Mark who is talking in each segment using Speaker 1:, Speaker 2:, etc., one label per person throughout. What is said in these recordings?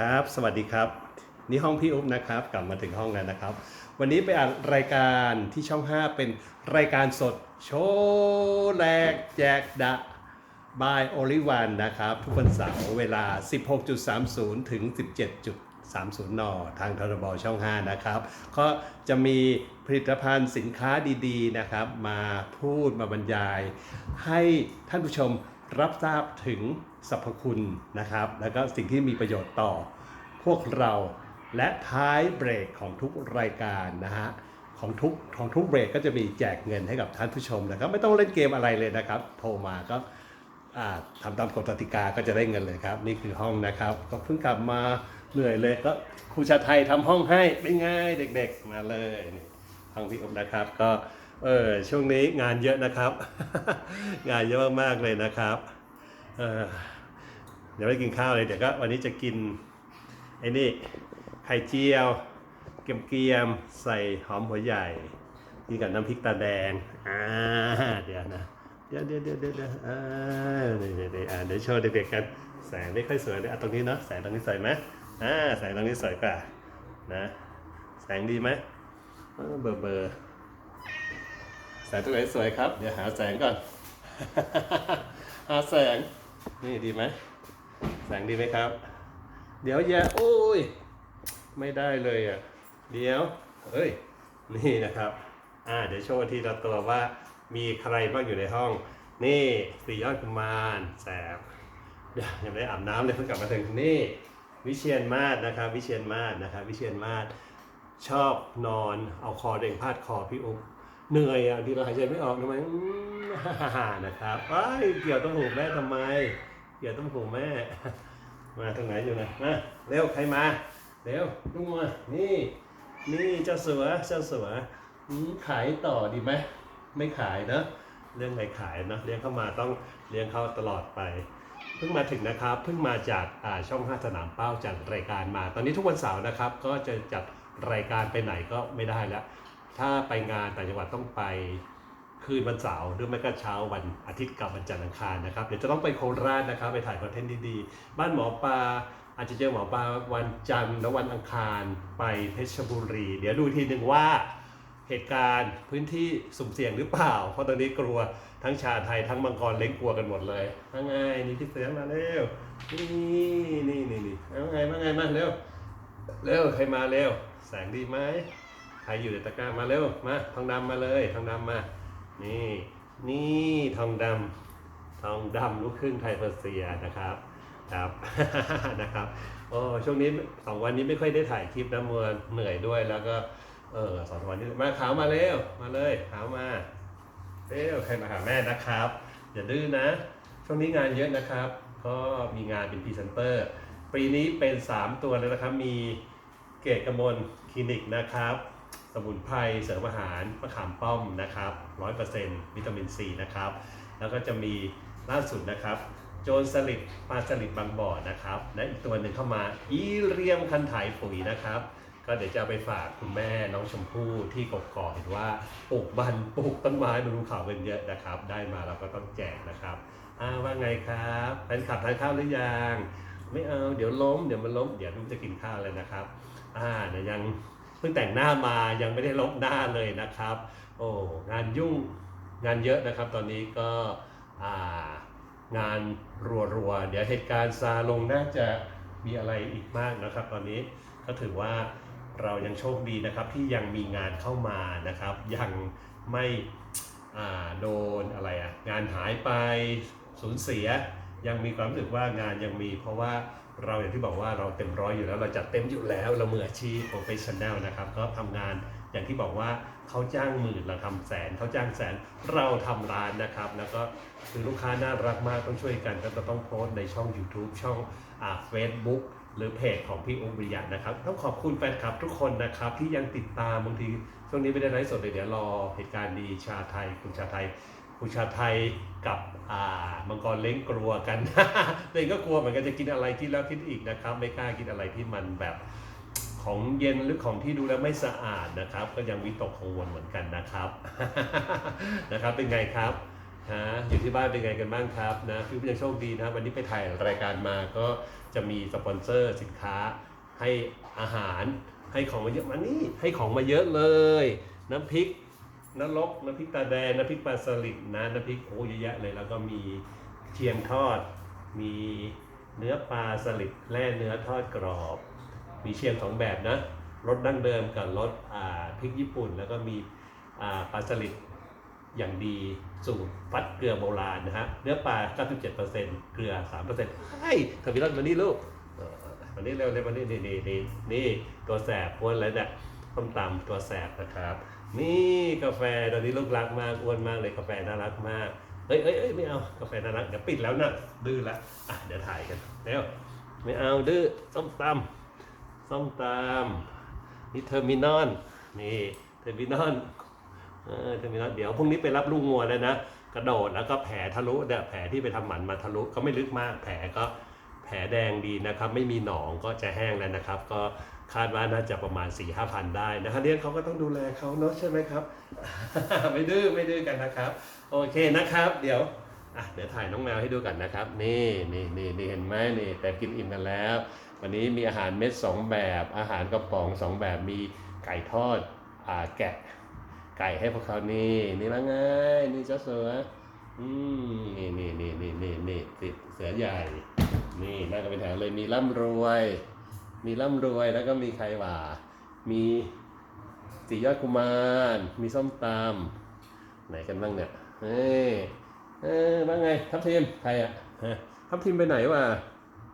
Speaker 1: ครับ สวัสดีครับ นี่ห้องพี่อุ๊บนะครับ กลับมาถึงห้องแล้วนะครับ วันนี้ไปอ่านรายการที่ช่อง 5 เป็นรายการสดโชว์แรกแจกดะบายโอลิวันนะครับ ทุกวันเสาร์เวลา 16.30 ถึง 17.30 น ทางทรบช่อง 5 นะครับ ก็จะมีผลิตภัณฑ์สินค้าดีๆนะครับ มาพูดมาบรรยาย ให้ท่านผู้ชมรับทราบถึง สรรพคุณนะครับ แล้วก็สิ่งที่มีประโยชน์ต่อพวกเราและท้ายเบรกของทุกรายการนะฮะของทุกของทุกเบรกก็จะมีแจกเงินให้กับท่านผู้ชมนะครับ ไม่ต้องเล่นเกมอะไรเลยนะครับ โทรมาก็ทำตามกฎกติกาก็จะได้เงินเลยครับ นี่คือห้องนะครับ ก็เพิ่งกลับมาเหนื่อยเลยก็ครูชาไทยทำห้องให้ไม่ง่ายเด็กๆมาเลยนี่ห้องพี่อมนะครับ ก็เออช่วงนี้งานเยอะนะครับ งานเยอะมากๆเลยนะครับ เดี๋ยวไปกินข้าวเลยเดี๋ยวก็วันนี้จะกินไอ้นี่ไข่เจียวเกียมเกียมใส่หอมหัวใหญ่กินกับน้ำพริกตาแดงอ่าเดี๋ยวนะเดี๋ยวเดี๋ยวเดี๋ยวเดี๋ยวเดี๋ยวอ่าเดี๋ยวเดี๋ยวเดี๋ยวอ่าเดี๋ยวโชว์เด็กๆกันแสงไม่ค่อยสวยเลยอะตรงนี้เนาะแสงตรงนี้สวยไหมอ่าแสงตรงนี้สวยกว่านะแสงดีไหมเออเบอร์เบอร์แสงตรงไหนสวยครับ เดี๋ยวหาแสงก่อน หาแสง นี่ดีไหมแสงดีไหมครับ เดี๋ยวอย่าโอ้ย ไม่ได้เลยอะ เดี๋ยวเอ้ย นี่นะครับ อ่า เดี๋ยวโชว์ทีละตัวว่ามีใครบ้างอยู่ในห้อง นี่สี่ยอดกุมารแสบเดี๋ยวยังไม่ได้อาบน้ำเลยเพิ่งกลับมาถึงนี่ วิเชียนมาศนะครับ วิเชียนมาศนะครับ วิเชียนมาศชอบนอนเอาคอเด้งพาดคอพี่อุ๊บ เหนื่อยอะที่เราหายใจไม่ออกทำไมฮ่าๆนะครับว้ายเกี่ยวต้องหูแม่ทำไม เกี่ยวต้องหูแม่ มาทางไหนอยู่นะมาเร็วใครมาเร็วลุงมานี่นี่เจ้าสัวเจ้าสัวขายต่อดีไหมไม่ขายเนอะเรื่องไหนขายเนอะเลี้ยงเข้ามาต้องเลี้ยงเขาตลอดไปเพิ่งมาถึงนะครับเพิ่งมาจากาช่องห้าสนามเป้าจัดรายการมา ตอนนี้ทุกวันเสาร์นะครับ ก็จะจัดรายการไปไหนก็ไม่ได้แล้ว ถ้าไปงานต่างจังหวัดต้องไปคืนวันเสาร์หรือไม่ก็เช้าวันอาทิตย์กับวันจันทร์อังคารนะครับเดี๋ยวจะต้องไปโคราชนะครับ ไปถ่ายคอนเทนต์ดีๆ บ้านหมอปลาอาจจะเจอหมอปลาวันจันทร์และวันอังคารไปเพชรบุรี เดี๋ยวดูทีหนึ่งว่าเหตุการณ์พื้นที่สุ่มเสี่ยงหรือเปล่า เพราะตอนนี้กลัวทั้งชาไทยทั้งมังกรเล้งกลัวกันหมดเลยว่าไงนี่พี่เสือมาเร็วนี่นี่นี่นี่เอาไงมาไงมาเร็วเร็วใครมาเร็วแสงดีไหม ใครอยู่ในตะกร้ามาเร็วมาทองดำมาเลยทองดำมา นี่ นี่ทองดำทองดำลูกครึ่งไทยเปอร์เซียนะครับครับนะครับโอ้ช่วงนี้สองวันนี้ไม่ค่อยได้ถ่ายคลิปนะมัวเหนื่อยด้วยแล้วก็เออสองวันนี้มาขาวมาเร็วมาเลยขาวมาเร็วใครมาหาแม่นะครับ อย่าดื้อนะ ช่วงนี้งานเยอะนะครับ ก็มีงานเป็นพรีเซนเตอร์ปีนี้เป็น 3 ตัวแล้วนะครับมีเกตกมลคลินิกนะครับ สมุนไพรเสริมอาหารมะขามป้อมนะครับ100%วิตามินซีนะครับ แล้วก็จะมีล่าสุดนะครับ โจนสลิดปลาสลิดบางบ่อนะครับ และอีกตัวหนึ่งเข้ามาอีเรียมคันถ่ายปุ๋ยนะครับ ก็เดี๋ยวจะไปฝากคุณแม่น้องชมพู่ที่กกอกเห็นว่าปลูกบันปลูกต้นไม้บนภูเขาเป็นเยอะนะครับ ได้มาเราก็ต้องแจกนะครับอ่าว่าไงครับแฟนคลับทานข้าวหรือยังไม่เอาเดี๋ยวล้มเดี๋ยวมันล้มเดี๋ยวลูกจะกินข้าวเลยนะครับอ่าเดี๋ยวยัง เพิ่งแต่งหน้ามายังไม่ได้ลบหน้าเลยนะครับ โอ้งานยุ่งงานเยอะนะครับ ตอนนี้ก็งานรัวๆ เดี๋ยวเหตุการณ์ซาลงน่าจะมีอะไรอีกมากนะครับ ตอนนี้ก็ถือว่าเรายังโชคดีนะครับที่ยังมีงานเข้ามานะครับ ยังไม่โดนอะไรอะงานหายไปสูญเสีย ยังมีความรู้สึกว่างานยังมี เพราะว่าเราอย่างที่บอกว่าเราเต็มร้อยอยู่แล้ว เราจัดเต็มอยู่แล้วเรามืออาชีพโปรเฟชชั่นแนลนะครับ ก็ทำงานอย่างที่บอกว่าเขาจ้างหมื่นเราทำแสนเขาจ้างแสนเราทำล้านนะครับ แล้วก็คือลูกค้าน่ารักมากต้องช่วยกันก็จะต้องโพสต์ในช่อง YouTube ช่องอ่า Facebook หรือเพจของพี่องค์บริยัตนะครับ ต้องขอบคุณแฟนคลับทุกคนนะครับ ที่ยังติดตามบางทีช่วงนี้ไม่ได้ไลฟ์สดเลยเดี๋ยวรอเหตุการณ์ดีชาไทยคุณชาไทย คุณชาไทยกับมังกรเล้งกลัวกัน ตัวเองก็กลัวเหมือนกันจะกินอะไรที่แล้วคิดอีกนะครับ ไม่กล้ากินอะไรที่มันแบบของเย็นหรือของที่ดูแล้วไม่สะอาดนะครับ ก็ยังวิตกกังวลเหมือนกันนะครับนะครับเป็นไงครับฮะอยู่ที่บ้านเป็นไงกันบ้างครับนะพี่ยังโชคดีนะวันนี้ไปถ่ายรายการมาก็จะมีสปอนเซอร์สินค้าให้อาหารให้ของมาเยอะมานี่ให้ของมาเยอะเลย น้ำพริก น้ำลกน้ำพริกตาแดงน้ำพริกปลาสลิดนะน้ำพริกโอ้เยอะแยะเลยแล้วก็มีเชียงทอด มีเนื้อปลาสลิดแล่เนื้อทอดกรอบ มีเชียงสองแบบนะรสดั้งเดิมกับรสพริกญี่ปุ่น แล้วก็มีปลาสลิดอย่างดีสูตรฟัดเกลือโบราณนะฮะเนื้อปลา 97%เกลือ 3%ให้ทวิรัตมานี่ลูกเออวันนี้เร็วเร็ววันนี้นี่นี่นี่นี่ตัวแสบอ้นแล้วเนี่ยต้มตำตัวแสบนะครับ นี่กาแฟตอนนี้ลูกรักมากอ้วนมากเลยกาแฟน่ารักมากเอ้ยเอ้ยเอ้ยไม่เอากาแฟน่ารักเดี๋ยวปิดแล้วนะดื้อละอะเดี๋ยวถ่ายกันเร็วไม่เอาดื้อส้มตำส้มตำนี่เทอร์มินอลนี่เทอร์มินอลเออเทอร์มินอลเดี๋ยวพรุ่งนี้ไปรับลูกงัวแล้วนะกระโดดแล้วก็แผลทะลุเนี่ยแผลที่ไปทำหมันมาทะลุก็ไม่ลึกมากแผลก็แผลแดงดีนะครับ ไม่มีหนองก็จะแห้งแล้วนะครับ ก็ คาดว่าน่าจะประมาณ4ี่ห้าพันได้นะฮะเลี้ยงเขาก็ต้องดูแลเขาเนาะใช่ไหมครับ ไม่ดื้อไม่ดื้อกันนะครับ โอเคนะครับ เดี๋ยวอะเดี๋ยวถ่ายน้องแมวให้ดูกันนะครับ นี่นี่นี่นี่เห็นไหมนี่แต่กินอิ่มกันแล้ว วันนี้มีอาหารเม็ดสองแบบ อาหารกระป๋องสองแบบมีไก่ทอดอ่าแกะ ไก่ให้พวกเขานี่นี่ละไงนี่เจ้าเสืออืมนี่นี่นี่นี่นี่นี่ติดเสือใหญ่ นี่นั่งกันเป็นแถวเลยมีร่ำรวย มีร่ำรวยแล้วก็มีใครว่า มีสียอดกุมาร มีส้มตำไหนกันบ้างเนี่ยเฮ้ยเออว่าไงทัพทีมใครอะฮะทัพทีมไปไหนวะ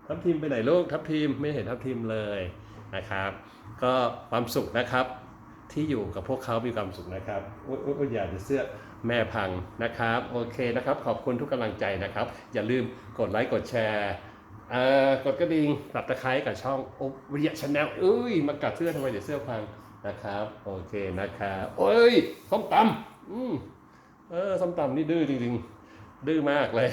Speaker 1: ทัพทีมไปไหนลูกทัพทีมไม่เห็นทัพทีมเลยนะครับ ก็ความสุขนะครับที่อยู่กับพวกเขามีความสุขนะครับอุ๊ยอุ๊ยอุ๊ยอย่าเสื้อแม่พังนะครับ โอเคนะครับ ขอบคุณทุกกำลังใจนะครับ อย่าลืมกดไลค์กดแชร์ อ่ากดกระดิ่งตับตะไคร้กับช่องโอวิยะชาแนลเอ้ย มากัดเสื้อทำไมเดี๋ยวเสื้อพังนะครับ โอเคนะครับโอ้ยส้มตำอืมเออส้มตำนี่ดื้อจริงๆ ดื้อมากเลย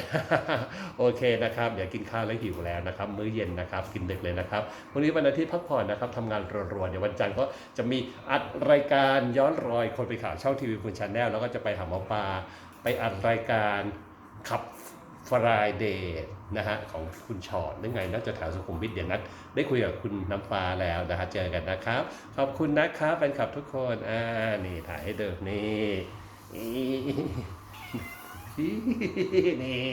Speaker 1: โอเคนะครับ เดี๋ยวกินข้าวแล้วหิวแล้วนะครับ มื้อเย็นนะครับ กินดึกเลยนะครับวันนี้วันอาทิตย์พักผ่อนนะครับทำงานรัวๆเดี๋ยววันจันทร์ก็จะมีอัดรายการย้อนรอยคนไปข่าวช่องทีวีคุณชาแนลแล้วก็จะไปหาหมอปลาไปอัดรายการขับ ฟรายเดย์นะฮะของคุณชอดนึกไงน่าจะแถวสุขุมวิทเดี๋ยวนัดได้คุยกับคุณน้ำฟ้าแล้วนะฮะเจอกันนะครับ ขอบคุณนะครับแฟนคลับทุกคนอ่านี่ถ่ายให้เดิมนี่นี่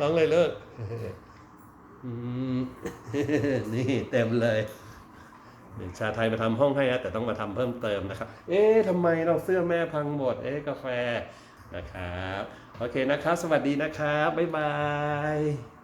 Speaker 1: ร้องเลยเลิกอืม นี่เต็มเลยชาไทยมาทำห้องให้นะแต่ต้องมาทำเพิ่มเติมนะครับ เอ๊ะทำไมเราเสื้อแม่พังหมด เอ๊ะกาแฟนะครับ โอเคนะครับ สวัสดีนะครับ บ๊ายบาย